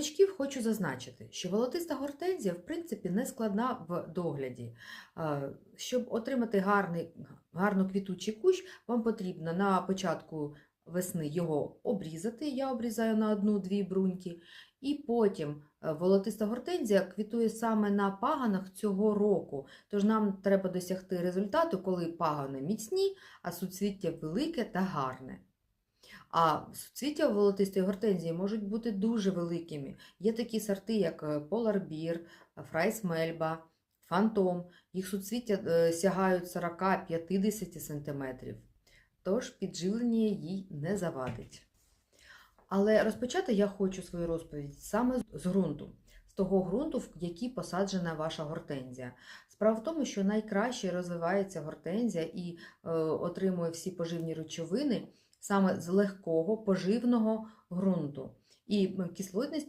новачків хочу зазначити, що волотиста гортензія, в принципі, не складна в догляді. Щоб отримати гарний, гарно квітучий кущ, вам потрібно на початку весни його обрізати. Я обрізаю на одну-дві бруньки. І потім е, волотиста гортензія квітує саме на паганах цього року. Тож нам треба досягти результату, коли пагани міцні, а суцвіття велике та гарне. А суцвіття волотистої гортензії можуть бути дуже великими. Є такі сорти, як е, Polar Bear, Фрайс Мельба, Фантом. Їх суцвіття е, сягають 40-50 см. Тож підживлення їй не завадить. Але розпочати я хочу свою розповідь саме з ґрунту, того ґрунту, в який посаджена ваша гортензія. Справа в тому, що найкраще розвивається гортензія і е, отримує всі поживні речовини саме з легкого поживного ґрунту. І кислотність